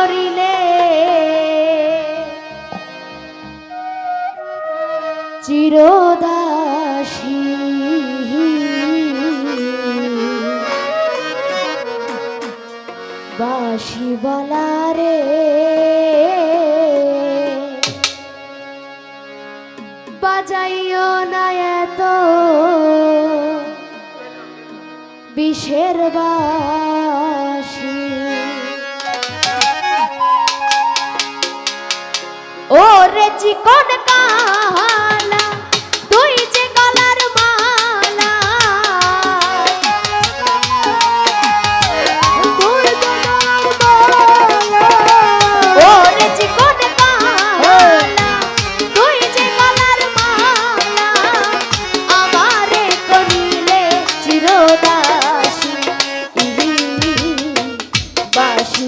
করিলে? চিরদাসী। বাসি বলারে বাজাইও না এত বিষের বা ওরে চিকন কালা তুই যে গলার মালা। ওরে চিকন কালা তুই যে গলার মালা। আমারে করিলে চিরদাসী বাসী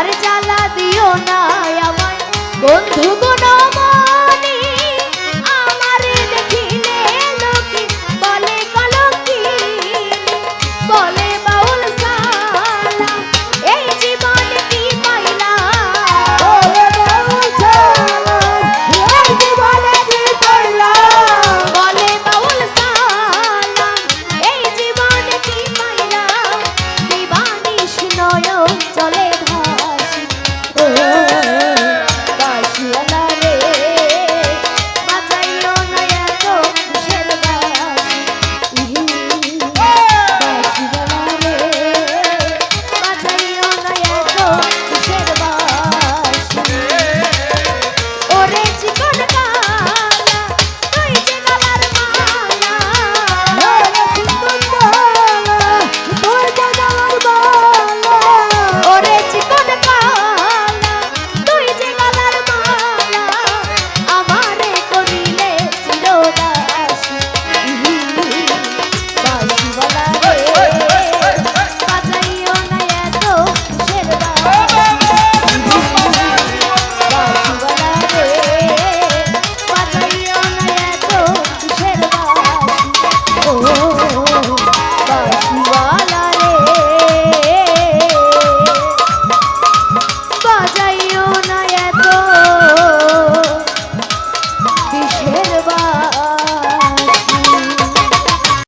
আর জ্বালা দিও না আমায়। বন্ধু গুণ